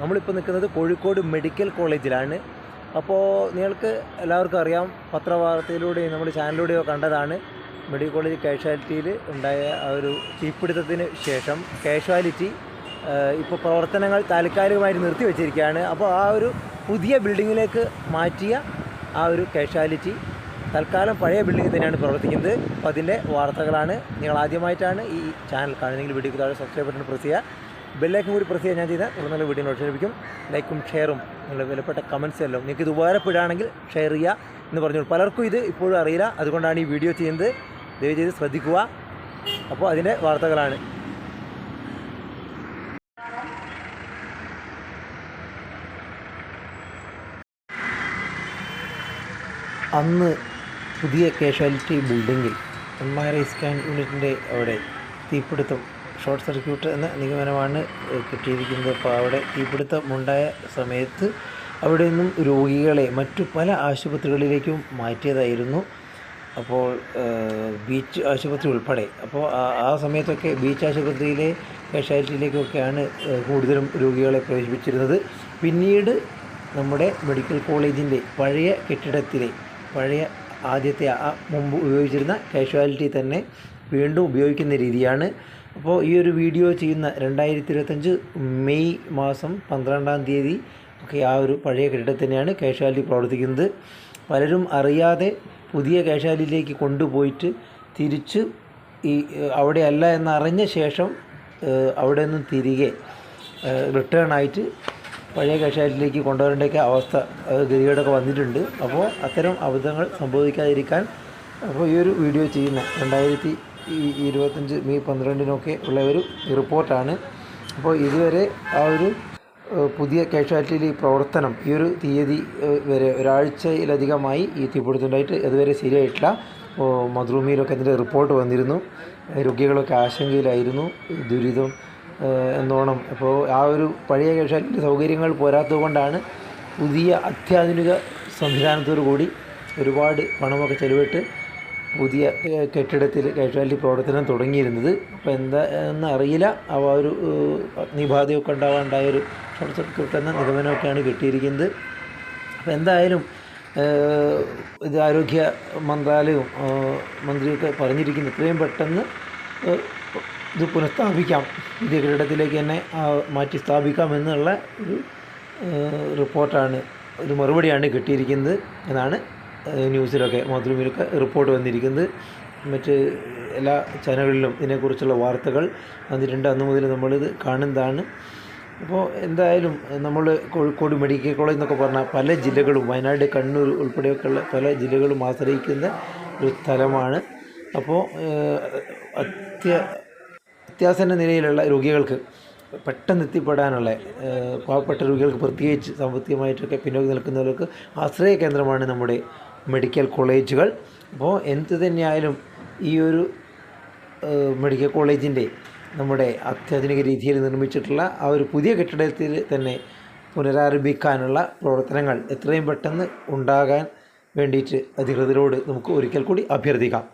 നമ്മളിപ്പോൾ നിൽക്കുന്നത് കോഴിക്കോട് മെഡിക്കൽ കോളേജിലാണ്. അപ്പോൾ നിങ്ങൾക്ക് എല്ലാവർക്കും അറിയാം പത്രവാർത്തയിലൂടെയും നമ്മുടെ ചാനലിലൂടെയോ കണ്ടതാണ്. മെഡിക്കൽ കോളേജ് കാഷ്വാലിറ്റിയിൽ ഉണ്ടായ ആ ഒരു തീപിടുത്തത്തിന് ശേഷം കാഷ്വാലിറ്റി ഇപ്പോൾ പ്രവർത്തനങ്ങൾ താൽക്കാലികമായിട്ട് നിർത്തിവെച്ചിരിക്കുകയാണ് അപ്പോൾ ആ ഒരു പുതിയ ബിൽഡിങ്ങിലേക്ക് മാറ്റിയ ആ ഒരു കാഷ്വാലിറ്റി തൽക്കാലം പഴയ ബിൽഡിങ്ങിൽ തന്നെയാണ് പ്രവർത്തിക്കുന്നത്. അപ്പോൾ അതിന്റെ വാർത്തകളാണ്. നിങ്ങൾ ആദ്യമായിട്ടാണ് ഈ ചാനൽ കാണുന്നതെങ്കിൽ വീഡിയോക്ക് താഴെ സബ്സ്ക്രൈബ് ബട്ടൺ പ്രസ് ചെയ്യുക. ബെല്ലൈക്കും കൂടി പ്രസ് ചെയ്യാൻ ഞാൻ ചെയ്താൽ തുടർന്നുള്ള വീഡിയോ നോട്ട് ലഭിക്കും ലൈക്കും ഷെയറും നിങ്ങളുടെ വിലപ്പെട്ട കമൻസ് എല്ലാം നിങ്ങൾക്ക് ഇത് ഉപകാരപ്പെടുകയാണെങ്കിൽ ഷെയർ ചെയ്യുക എന്ന് പറഞ്ഞു പലർക്കും ഇത് ഇപ്പോഴും അറിയില്ല. അതുകൊണ്ടാണ് ഈ വീഡിയോ ചെയ്യുന്നത്. ദയവ് ചെയ്ത് ശ്രദ്ധിക്കുക. അപ്പോൾ അതിന്റെ വാർത്തകളാണ്. അന്ന് പുതിയ കാഷ്വാലിറ്റി ബിൽഡിങ്ങിൽ എം ആർ ഐ സ്കാൻ യൂണിറ്റിന്റെ അവിടെ തീപിടുത്തം. ഷോർട്ട് സർക്യൂട്ട് എന്ന നിഗമനമാണ് കിട്ടിയിരിക്കുന്നത്. അപ്പോൾ അവിടെ തീപിടുത്തമുണ്ടായ സമയത്ത് അവിടെ നിന്നും രോഗികളെ മറ്റു പല ആശുപത്രികളിലേക്കും മാറ്റിയതായിരുന്നു. അപ്പോൾ ബീച്ച് ആശുപത്രി ഉൾപ്പെടെ. അപ്പോൾ ആ സമയത്തൊക്കെ ബീച്ച് ആശുപത്രിയിലെ സ്പെഷ്യാലിറ്റിയിലേക്കൊക്കെയാണ് കൂടുതലും രോഗികളെ പ്രവേശിപ്പിച്ചിരുന്നത്. പിന്നീട് നമ്മുടെ മെഡിക്കൽ കോളേജിന്റെ പഴയ കെട്ടിടത്തിലെ പഴയ ആദ്യത്തെ ആ മുമ്പ് ഉപയോഗിച്ചിരുന്ന കാഷ്വാലിറ്റി തന്നെ വീണ്ടും ഉപയോഗിക്കുന്ന രീതിയാണ്. അപ്പോൾ ഈ ഒരു വീഡിയോ ചെയ്യുന്ന രണ്ടായിരത്തി ഇരുപത്തഞ്ച് മെയ് മാസം പന്ത്രണ്ടാം തീയതി ഒക്കെ ആ ഒരു പഴയ കെട്ടിടത്തിനെയാണ് തന്നെയാണ് കാഷ്വാലിറ്റി പ്രവർത്തിക്കുന്നത്. പലരും അറിയാതെ പുതിയ കേശാലിയിലേക്ക് കൊണ്ടുപോയിട്ട് തിരിച്ച് ഈ അവിടെയല്ല എന്നറിഞ്ഞ ശേഷം അവിടെ നിന്നും തിരികെ റിട്ടേൺ ആയിട്ട് പഴയ കഷായത്തിലേക്ക് കൊണ്ടുവരേണ്ടൊക്കെ അവസ്ഥ ഗതികേടൊക്കെ വന്നിട്ടുണ്ട്. അപ്പോൾ അത്തരം അബദ്ധങ്ങൾ സംഭവിക്കാതിരിക്കാൻ അപ്പോൾ ഈ ഒരു വീഡിയോ ചെയ്യുന്ന രണ്ടായിരത്തി ഈ ഇരുപത്തഞ്ച് മെയ് പന്ത്രണ്ടിനൊക്കെ ഉള്ള ഒരു റിപ്പോർട്ടാണ്. അപ്പോൾ ഇതുവരെ ആ ഒരു പുതിയ കാഷ്വാലിറ്റിയിലെ ഈ പ്രവർത്തനം ഈ ഒരു തീയതി വരെ ഒരാഴ്ചയിലധികമായി ഈ തീപിടുത്തുണ്ടായിട്ട് അതുവരെ ശരിയായിട്ടില്ല. അപ്പോൾ മധുരൂമിയിലൊക്കെ അതിന്റെ റിപ്പോർട്ട് വന്നിരുന്നു. രോഗികളൊക്കെ ആശങ്കയിലായിരുന്നു. ദുരിതം എന്നോണം. അപ്പോൾ ആ ഒരു പഴയ കാഷ്വാലിറ്റി സൗകര്യങ്ങൾ പോരാത്തതുകൊണ്ടാണ് പുതിയ അത്യാധുനിക സംവിധാനത്തോടു കൂടി ഒരുപാട് പണമൊക്കെ ചെലവിട്ട് പുതിയ കെട്ടിടത്തിൽ കാഷ്വാലിറ്റി പ്രവർത്തനം തുടങ്ങിയിരുന്നത്. അപ്പോൾ എന്താ എന്ന് അറിയില്ല. അവ ഒരു അഗ്നിബാധയൊക്കെ ഉണ്ടാവാണ്ടായ ഒരു ഷോർട്ട് സർക്യൂട്ട് എന്ന നിഗമനമൊക്കെയാണ് കിട്ടിയിരിക്കുന്നത്. അപ്പോൾ എന്തായാലും ഇത് ആരോഗ്യ മന്ത്രാലയവും മന്ത്രിയൊക്കെ പറഞ്ഞിരിക്കുന്നു. എത്രയും പെട്ടെന്ന് ഇത് പുനഃസ്ഥാപിക്കാം. പുതിയ കെട്ടിടത്തിലേക്ക് തന്നെ മാറ്റി സ്ഥാപിക്കാം എന്നുള്ള ഒരു റിപ്പോർട്ടാണ് ഒരു മറുപടിയാണ് കിട്ടിയിരിക്കുന്നത് എന്നാണ് ന്യൂസിലൊക്കെ മാതൃഭൂമിയിലൊക്കെ റിപ്പോർട്ട് വന്നിരിക്കുന്നത്. മറ്റ് എല്ലാ ചാനലുകളിലും ഇതിനെക്കുറിച്ചുള്ള വാർത്തകൾ വന്നിട്ടുണ്ട്. അന്ന് മുതൽ നമ്മളിത് കാണുന്നതാണ്. അപ്പോൾ എന്തായാലും നമ്മൾ കോഴിക്കോട് മെഡിക്കൽ കോളേജ് എന്നൊക്കെ പറഞ്ഞാൽ പല ജില്ലകളും വയനാട് കണ്ണൂർ ഉൾപ്പെടെയൊക്കെയുള്ള പല ജില്ലകളും ആശ്രയിക്കുന്ന ഒരു സ്ഥലമാണ്. അപ്പോൾ അത്യ അത്യാസന്ന നിലയിലുള്ള രോഗികൾക്ക് പെട്ടെന്ന് എത്തിപ്പെടാനുള്ള പാവപ്പെട്ട രോഗികൾക്ക് പ്രത്യേകിച്ച് സാമ്പത്തികമായിട്ടൊക്കെ പിന്നോക്കം നിൽക്കുന്നവർക്ക് ആശ്രയ കേന്ദ്രമാണ് നമ്മുടെ മെഡിക്കൽ കോളേജുകൾ. അപ്പോൾ എന്ത് തന്നെയായാലും ഈ ഒരു മെഡിക്കൽ കോളേജിന്റെ നമ്മുടെ അത്യാധുനിക രീതിയിൽ നിർമ്മിച്ചിട്ടുള്ള ആ ഒരു പുതിയ കെട്ടിടത്തിൽ തന്നെ പുനരാരംഭിക്കാനുള്ള പ്രവർത്തനങ്ങൾ എത്രയും പെട്ടെന്ന് ഉണ്ടാകാൻ വേണ്ടിയിട്ട് അധികൃതരോട് നമുക്ക് ഒരിക്കൽ കൂടി അഭ്യർത്ഥിക്കാം.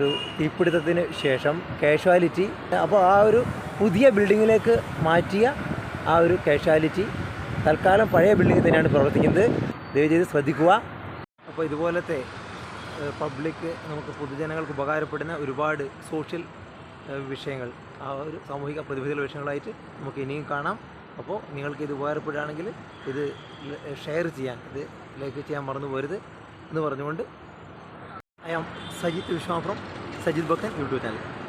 ഒരു തീപിടുത്തത്തിന് ശേഷം കാഷ്വാലിറ്റി അപ്പോൾ ആ ഒരു പുതിയ ബിൽഡിങ്ങിലേക്ക് മാറ്റിയ ആ ഒരു കാഷ്വാലിറ്റി തൽക്കാലം പഴയ ബിൽഡിംഗ് തന്നെയാണ് പ്രവർത്തിക്കുന്നത്. ദയവ് ചെയ്ത് ശ്രദ്ധിക്കുക. അപ്പോൾ ഇതുപോലത്തെ പബ്ലിക് നമുക്ക് പൊതുജനങ്ങൾക്ക് ഉപകാരപ്പെടുന്ന ഒരുപാട് സോഷ്യൽ വിഷയങ്ങൾ ആ ഒരു സാമൂഹിക പ്രതിബദ്ധത വിഷയങ്ങളായിട്ട് നമുക്ക് ഇനിയും കാണാം. അപ്പോൾ നിങ്ങൾക്ക് ഇത് ഉപകാരപ്പെടുകയാണെങ്കിൽ ഇത് ഷെയർ ചെയ്യാൻ ഇത് ലൈക്ക് ചെയ്യാൻ മറന്നു പോരുത് എന്ന് പറഞ്ഞുകൊണ്ട് I am Sajid euh, Vishwam from Sajid Book and YouTube channel.